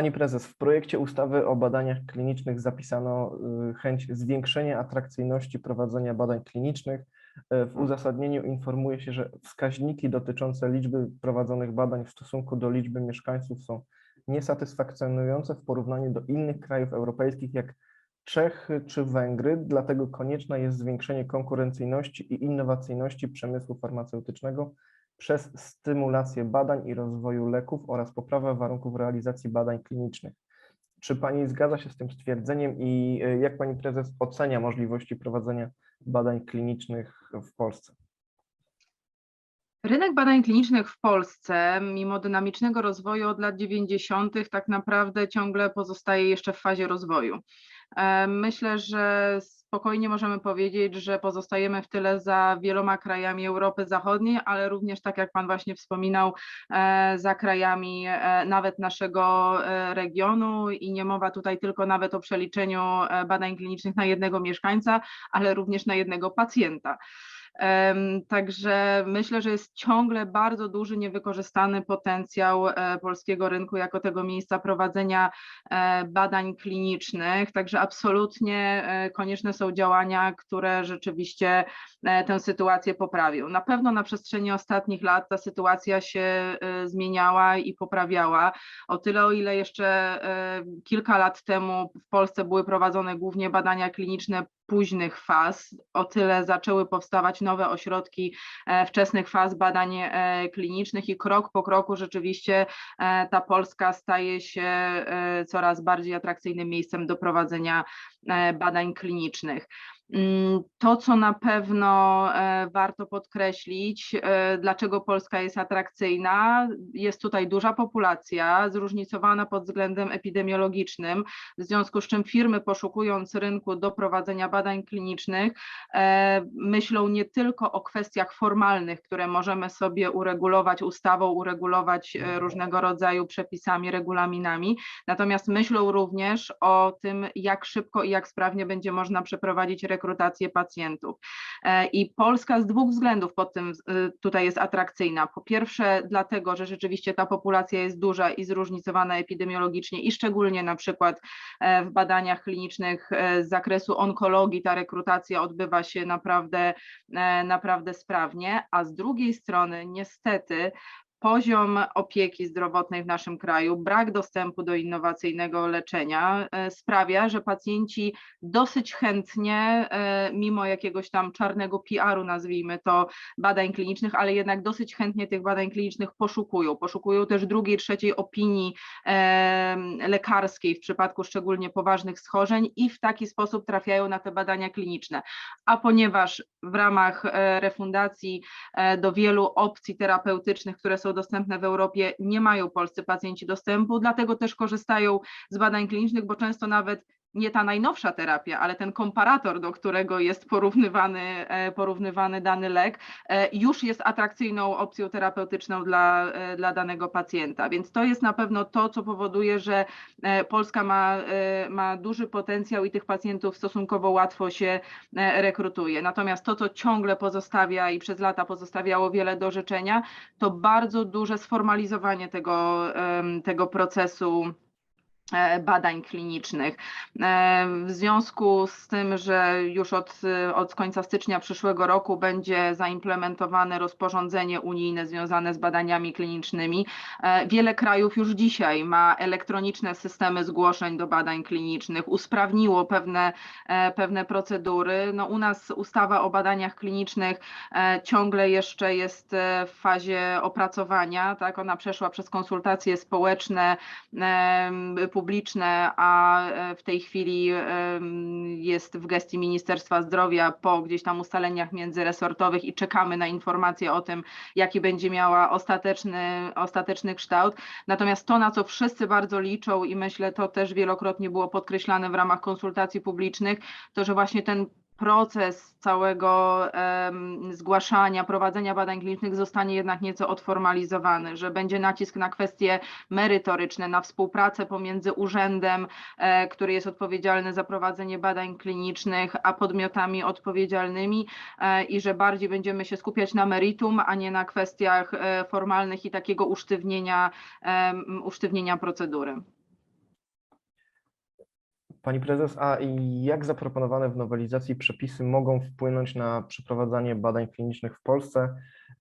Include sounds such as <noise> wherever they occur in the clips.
Pani prezes, w projekcie ustawy o badaniach klinicznych zapisano y, chęć zwiększenia atrakcyjności prowadzenia badań klinicznych. Y, W uzasadnieniu informuje się, że wskaźniki dotyczące liczby prowadzonych badań w stosunku do liczby mieszkańców są niesatysfakcjonujące w porównaniu do innych krajów europejskich, jak Czechy czy Węgry, dlatego konieczne jest zwiększenie konkurencyjności i innowacyjności przemysłu farmaceutycznego przez stymulację badań i rozwoju leków oraz poprawę warunków realizacji badań klinicznych. Czy Pani zgadza się z tym stwierdzeniem i y, jak Pani Prezes ocenia możliwości prowadzenia badań klinicznych w Polsce? Rynek badań klinicznych w Polsce, mimo dynamicznego rozwoju od lat 90., tak naprawdę ciągle pozostaje jeszcze w fazie rozwoju. E, Myślę, że spokojnie możemy powiedzieć, że pozostajemy w tyle za wieloma krajami Europy Zachodniej, ale również, tak jak Pan właśnie wspominał, e, za krajami e, nawet naszego regionu i nie mowa tutaj tylko nawet o przeliczeniu badań klinicznych na jednego mieszkańca, ale również na jednego pacjenta. Także myślę, że jest ciągle bardzo duży niewykorzystany potencjał e, polskiego rynku jako tego miejsca prowadzenia e, badań klinicznych. Także absolutnie e, konieczne są działania, które rzeczywiście tę sytuację poprawią. Na pewno na przestrzeni ostatnich lat ta sytuacja się zmieniała i poprawiała. O tyle, o ile jeszcze kilka lat temu w Polsce były prowadzone głównie badania kliniczne późnych faz, o tyle zaczęły powstawać nowe ośrodki e, wczesnych faz badań e, klinicznych i krok po kroku rzeczywiście e, ta Polska staje się coraz bardziej atrakcyjnym miejscem do prowadzenia badań klinicznych. Mm, To, co na pewno e, warto podkreślić, e, dlaczego Polska jest atrakcyjna, jest tutaj duża populacja, zróżnicowana pod względem epidemiologicznym, w związku z czym firmy poszukując rynku do prowadzenia badań klinicznych e, myślą nie tylko o kwestiach formalnych, które możemy sobie uregulować ustawą, uregulować e, różnego rodzaju przepisami, regulaminami, natomiast myślą również o tym, jak szybko i jak sprawnie będzie można przeprowadzić rekrutację pacjentów. E, I Polska z dwóch względów pod tym e, tutaj jest atrakcyjna. Po pierwsze, dlatego, że rzeczywiście ta populacja jest duża i zróżnicowana epidemiologicznie i szczególnie na przykład e, w badaniach klinicznych z zakresu onkologii ta rekrutacja odbywa się naprawdę, naprawdę sprawnie, a z drugiej strony niestety poziom opieki zdrowotnej w naszym kraju, brak dostępu do innowacyjnego leczenia e, sprawia, że pacjenci dosyć chętnie, e, mimo jakiegoś tam czarnego PR-u, nazwijmy to, badań klinicznych, ale jednak dosyć chętnie tych badań klinicznych poszukują. Poszukują też drugiej, trzeciej opinii em, lekarskiej w przypadku szczególnie poważnych schorzeń i w taki sposób trafiają na te badania kliniczne. A ponieważ w ramach e, refundacji e, do wielu opcji terapeutycznych, które są dostępne w Europie, nie mają polscy pacjenci dostępu, dlatego też korzystają z badań klinicznych, bo często nawet nie ta najnowsza terapia, ale ten komparator, do którego jest porównywany, e, porównywany dany lek, e, już jest atrakcyjną opcją terapeutyczną dla, e, dla danego pacjenta. Więc to jest na pewno to, co powoduje, że Polska ma, ma duży potencjał i tych pacjentów stosunkowo łatwo się rekrutuje. Natomiast to, co ciągle pozostawia i przez lata pozostawiało wiele do życzenia, to bardzo duże sformalizowanie tego, tego procesu badań klinicznych. E, W związku z tym, że już od, od końca stycznia przyszłego roku będzie zaimplementowane rozporządzenie unijne związane z badaniami klinicznymi, e, wiele krajów już dzisiaj ma elektroniczne systemy zgłoszeń do badań klinicznych, usprawniło pewne, e, pewne procedury. No, u nas ustawa o badaniach klinicznych e, ciągle jeszcze jest e, w fazie opracowania, tak? Ona przeszła przez konsultacje społeczne, em, publiczne, a e, w tej chwili jest w gestii Ministerstwa Zdrowia po gdzieś tam ustaleniach międzyresortowych i czekamy na informacje o tym, jaki będzie miała ostateczny, ostateczny kształt. Natomiast to, na co wszyscy bardzo liczą i myślę, to też wielokrotnie było podkreślane w ramach konsultacji publicznych, to że właśnie ten proces całego zgłaszania, prowadzenia badań klinicznych zostanie jednak nieco odformalizowany, że będzie nacisk na kwestie merytoryczne, na współpracę pomiędzy urzędem, e, który jest odpowiedzialny za prowadzenie badań klinicznych, a podmiotami odpowiedzialnymi e, i że bardziej będziemy się skupiać na meritum, a nie na kwestiach e, formalnych i takiego usztywnienia, usztywnienia procedury. Pani prezes, a jak zaproponowane w nowelizacji przepisy mogą wpłynąć na przeprowadzanie badań klinicznych w Polsce?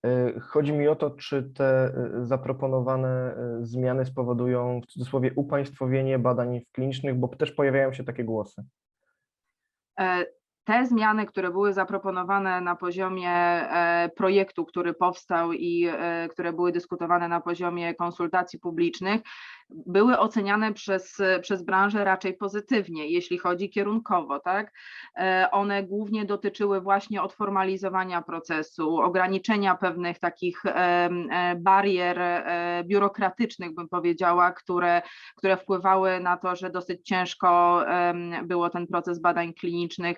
Y, Chodzi mi o to, czy te y, zaproponowane y, zmiany spowodują w cudzysłowie upaństwowienie badań klinicznych, bo też pojawiają się takie głosy. E, Te zmiany, które były zaproponowane na poziomie e, projektu, który powstał i e, które były dyskutowane na poziomie konsultacji publicznych, były oceniane przez, przez branżę raczej pozytywnie, jeśli chodzi kierunkowo, tak? E, One głównie dotyczyły właśnie odformalizowania procesu, ograniczenia pewnych takich e, barier e, biurokratycznych, bym powiedziała, które, które wpływały na to, że dosyć ciężko było ten proces badań klinicznych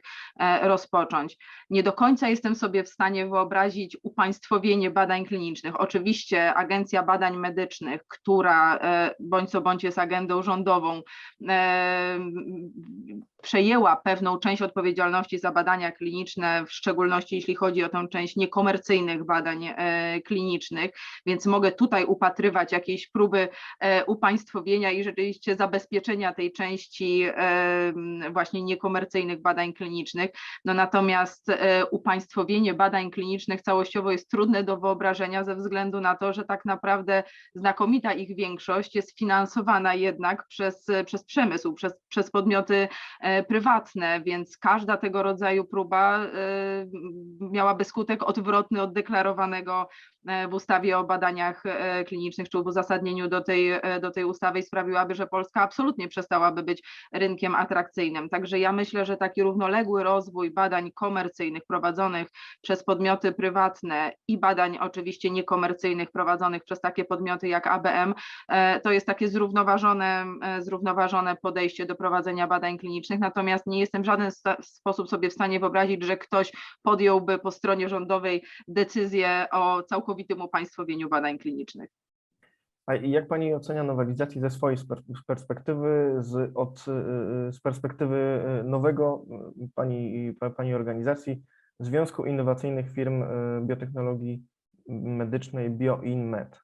rozpocząć. Nie do końca jestem sobie w stanie wyobrazić upaństwowienie badań klinicznych. Oczywiście Agencja Badań Medycznych, która bądź co bądź jest agendą rządową, e, przejęła pewną część odpowiedzialności za badania kliniczne, w szczególności jeśli chodzi o tę część niekomercyjnych badań e, klinicznych, więc mogę tutaj upatrywać jakiejś próby e, upaństwowienia i rzeczywiście zabezpieczenia tej części właśnie niekomercyjnych badań klinicznych. No natomiast upaństwowienie badań klinicznych całościowo jest trudne do wyobrażenia ze względu na to, że tak naprawdę znakomita ich większość jest finansowana jednak przez, przez przemysł, przez, przez podmioty e, prywatne, więc każda tego rodzaju próba e, miałaby skutek odwrotny od deklarowanego w ustawie o badaniach e, klinicznych, czy w uzasadnieniu do tej, e, do tej ustawy sprawiłaby, że Polska absolutnie przestałaby być rynkiem atrakcyjnym. Także ja myślę, że taki równoległy rozwój badań komercyjnych prowadzonych przez podmioty prywatne i badań oczywiście niekomercyjnych prowadzonych przez takie podmioty jak ABM, e, to jest takie zrównoważone, e, zrównoważone podejście do prowadzenia badań klinicznych. Natomiast nie jestem w żaden sposób sobie w stanie wyobrazić, że ktoś podjąłby po stronie rządowej decyzję o całkowitym upaństwowieniu badań klinicznych. A jak Pani ocenia nowelizację ze swojej z perspektywy, z, od, y, z perspektywy y, nowego y, Pani, pa- Pani organizacji Związku Innowacyjnych Firm y, Biotechnologii Medycznej BioInMed?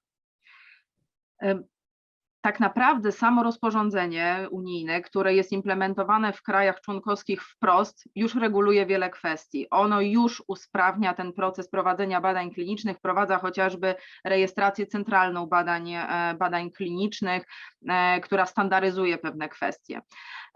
Tak naprawdę samo rozporządzenie unijne, które jest implementowane w krajach członkowskich wprost, już reguluje wiele kwestii. Ono już usprawnia ten proces prowadzenia badań klinicznych, wprowadza chociażby rejestrację centralną badań, e, badań klinicznych, e, która standaryzuje pewne kwestie.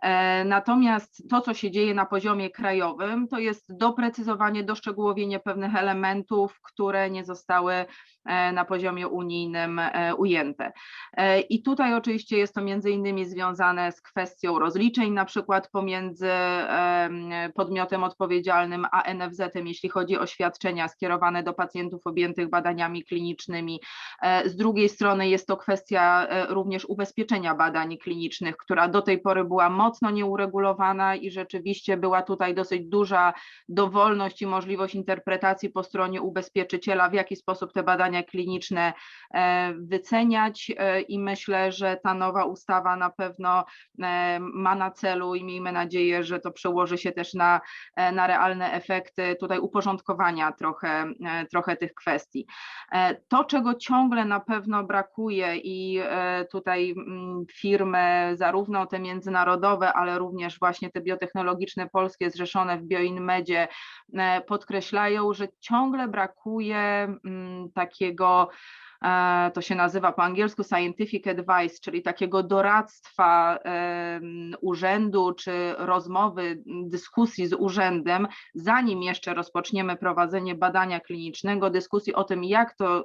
E, Natomiast to, co się dzieje na poziomie krajowym, to jest doprecyzowanie, doszczegółowienie pewnych elementów, które nie zostały na poziomie unijnym e, ujęte. E, I tutaj oczywiście jest to między innymi związane z kwestią rozliczeń, na przykład pomiędzy em, podmiotem odpowiedzialnym a NFZ-em, jeśli chodzi o świadczenia skierowane do pacjentów objętych badaniami klinicznymi. E, Z drugiej strony jest to kwestia e, również ubezpieczenia badań klinicznych, która do tej pory była mocno nieuregulowana i rzeczywiście była tutaj dosyć duża dowolność i możliwość interpretacji po stronie ubezpieczyciela, w jaki sposób te badania kliniczne e, wyceniać e, i myślę, że ta nowa ustawa na pewno e, ma na celu i miejmy nadzieję, że to przełoży się też na, na realne efekty tutaj uporządkowania trochę, trochę tych kwestii. To, czego ciągle na pewno brakuje i tutaj mm, firmy, zarówno te międzynarodowe, ale również właśnie te biotechnologiczne polskie zrzeszone w BioInmedzie podkreślają, że ciągle brakuje mm, takiego to się nazywa po angielsku scientific advice, czyli takiego doradztwa urzędu czy rozmowy, dyskusji z urzędem, zanim jeszcze rozpoczniemy prowadzenie badania klinicznego, dyskusji o tym, jak to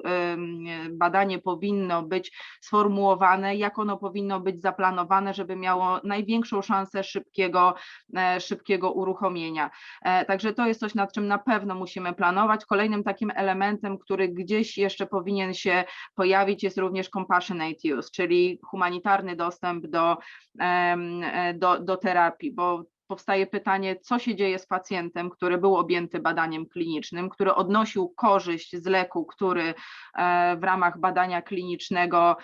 badanie powinno być sformułowane, jak ono powinno być zaplanowane, żeby miało największą szansę szybkiego, e, szybkiego uruchomienia. E, Także to jest coś, nad czym na pewno musimy planować. Kolejnym takim elementem, który gdzieś jeszcze powinien się pojawić, jest również compassionate use, czyli humanitarny dostęp do, e, do, do terapii, bo powstaje pytanie, co się dzieje z pacjentem, który był objęty badaniem klinicznym, który odnosił korzyść z leku, który e, w ramach badania klinicznego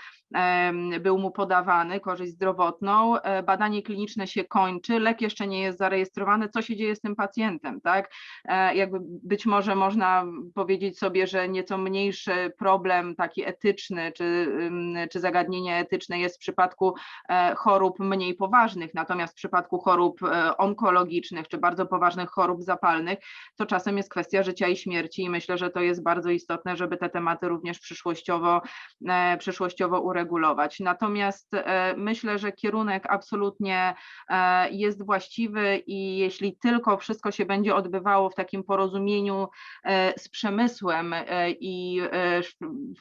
był mu podawany, korzyść zdrowotną. E, Badanie kliniczne się kończy, lek jeszcze nie jest zarejestrowany. Co się dzieje z tym pacjentem, tak? E, Jakby być może można powiedzieć sobie, że nieco mniejszy problem taki etyczny, czy, czy zagadnienie etyczne jest w przypadku chorób mniej poważnych, natomiast w przypadku chorób onkologicznych, czy bardzo poważnych chorób zapalnych, to czasem jest kwestia życia i śmierci i myślę, że to jest bardzo istotne, żeby te tematy również przyszłościowo, e, przyszłościowo uregulować. Natomiast e, myślę, że kierunek absolutnie e, jest właściwy i jeśli tylko wszystko się będzie odbywało w takim porozumieniu z przemysłem i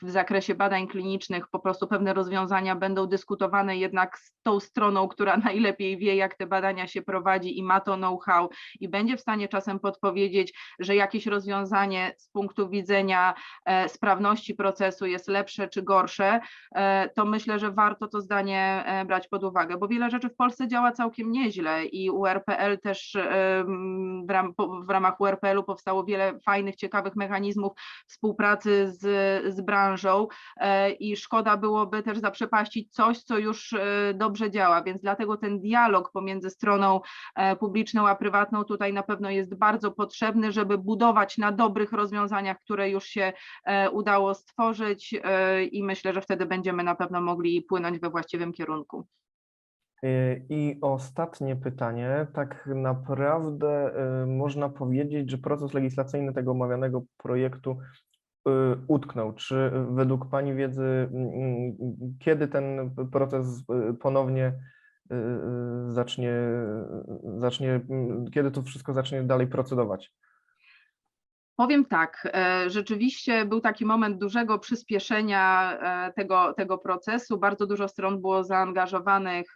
w zakresie badań klinicznych po prostu pewne rozwiązania będą dyskutowane jednak z tą stroną, która <laughs> najlepiej wie, jak te badania się prowadzi i ma to know-how i będzie w stanie czasem podpowiedzieć, że jakieś rozwiązanie z punktu widzenia e, sprawności procesu jest lepsze czy gorsze, e, to myślę, że warto to zdanie e, brać pod uwagę, bo wiele rzeczy w Polsce działa całkiem nieźle i URPL też w, ramach URPL-u powstało wiele fajnych, ciekawych mechanizmów współpracy z, z branżą i szkoda byłoby też zaprzepaścić coś, co już dobrze działa, więc dlatego ten dialog pomiędzy stroną publiczną a prywatną tutaj na pewno jest bardzo potrzebny, żeby budować na dobrych rozwiązaniach, które już się e, udało stworzyć e, i myślę, że wtedy będziemy na pewno mogli płynąć we właściwym kierunku. I ostatnie pytanie. Tak naprawdę można powiedzieć, że proces legislacyjny tego omawianego projektu utknął. Czy według Pani wiedzy, mm, mm, kiedy ten proces ponownie zacznie, zacznie, mm, kiedy to wszystko zacznie dalej procedować? Powiem tak, e, rzeczywiście był taki moment dużego przyspieszenia e, tego, tego procesu. Bardzo dużo stron było zaangażowanych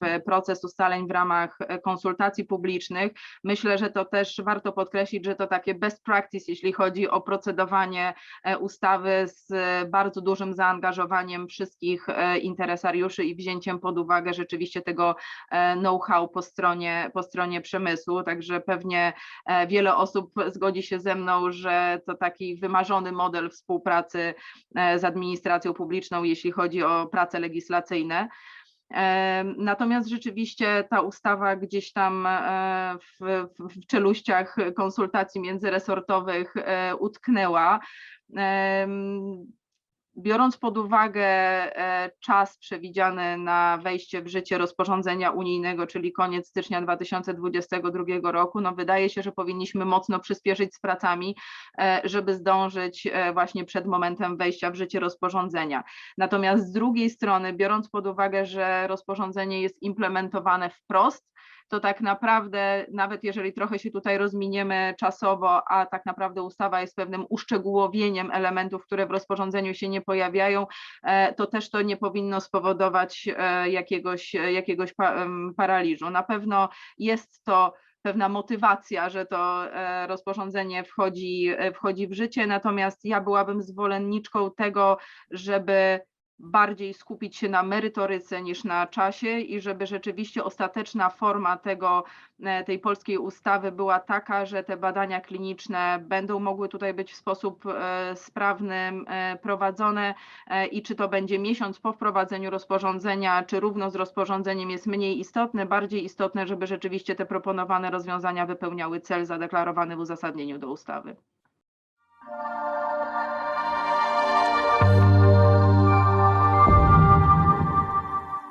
w proces ustaleń w ramach konsultacji publicznych. Myślę, że to też warto podkreślić, że to takie best practice, jeśli chodzi o procedowanie e, ustawy z bardzo dużym zaangażowaniem wszystkich interesariuszy i wzięciem pod uwagę rzeczywiście tego know-how po stronie, po stronie przemysłu. Także pewnie wiele osób zgodzi się ze mną, że to taki wymarzony model współpracy e, z administracją publiczną, jeśli chodzi o prace legislacyjne. Em, Natomiast rzeczywiście ta ustawa gdzieś tam e, w, w- czeluściach konsultacji międzyresortowych e, utknęła. Biorąc pod uwagę e, czas przewidziany na wejście w życie rozporządzenia unijnego, czyli koniec stycznia 2022 roku, no wydaje się, że powinniśmy mocno przyspieszyć z pracami, e, żeby zdążyć e, właśnie przed momentem wejścia w życie rozporządzenia. Natomiast z drugiej strony, biorąc pod uwagę, że rozporządzenie jest implementowane wprost, to tak naprawdę, nawet jeżeli trochę się tutaj rozminiemy czasowo, a tak naprawdę ustawa jest pewnym uszczegółowieniem elementów, które w rozporządzeniu się nie pojawiają, e, to też to nie powinno spowodować e, jakiegoś, jakiegoś pa- em, paraliżu. Na pewno jest to pewna motywacja, że to e, rozporządzenie wchodzi, e, wchodzi w życie, natomiast ja byłabym zwolenniczką tego, żeby bardziej skupić się na merytoryce niż na czasie i żeby rzeczywiście ostateczna forma tego, e, tej polskiej ustawy była taka, że te badania kliniczne będą mogły tutaj być w sposób e, sprawny e, prowadzone i czy to będzie miesiąc po wprowadzeniu rozporządzenia, czy równo z rozporządzeniem jest mniej istotne, bardziej istotne, żeby rzeczywiście te proponowane rozwiązania wypełniały cel zadeklarowany w uzasadnieniu do ustawy.